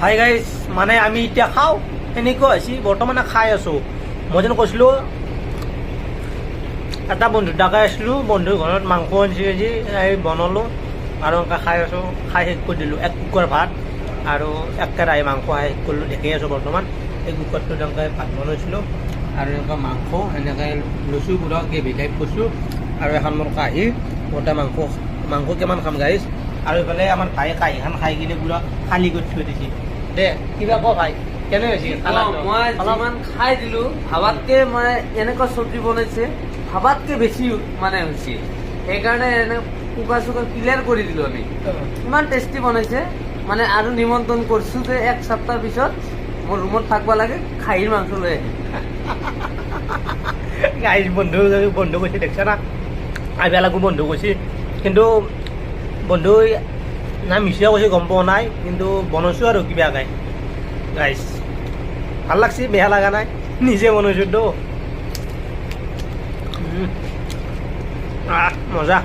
Hi guys মানে আমি এতিয়া খাওঁ। সেনেকুৱা হৈছে, বৰ্তমানে খাই আছোঁ। মই যেন কৈছিলোঁ, এটা বন্ধু ডাকাই আছিলোঁ, বন্ধুৰ ঘৰত মাংস আনিছে আজি, এই বনালোঁ। আৰু এনেকৈ খাই আছোঁ, খাই শেষ কৰি দিলোঁ। এক কুকাৰ ভাত আৰু এক কেৰাহী মাংস খাই শেষ কৰিলোঁ। দেখি আছোঁ বৰ্তমান। এই কুকাৰটোত এনেকৈ ভাত বনাইছিলোঁ। আৰু এনেকৈ মাংস, এনেকৈ লুচু পুৰা গ্ৰেভি টাইপ কৰিছোঁ আৰু এখন মোৰ কাঁহী গোটা মাংস মাংস কিমান খাম গাইজ আৰু এইফালে আমাৰ ভাই কাঁহীখন খাই কিনে পুৰা খালী কৰি থৈ দে কিবা ক ভাই? কেনে হৈছে মই অলপ যিমান খাই দিলো ভাবাতকে মানে এনেকুৱা চব্জি বনাইছে ভাবাতকে বেছি মানে হৈছে। সেইকাৰণে এনে কুকাৰ চুকাৰ ক্লিয়াৰ কৰি দিলো আমি। ইমান টেষ্টি বনাইছে মানে আৰু নিমন্ত্ৰণ কৰিছো যে এক সপ্তাহ পিছত মোৰ ৰুমত থাকিব লাগে খাহীৰ মাংস লৈ আহিম। গাইজ বন্ধু বন্ধু কৈছে দেখছা না? আইবা লাগো বন্ধু কৈছে। কিন্তু বন্ধু না মিছা কৈছে গম পোৱা নাই, কিন্তু বনাইছোঁ আৰু কিবা গাই। গাইছ ভালো লাগছে, বেয়া লগা নাই, নিজে বনাইছোঁ তো মজা।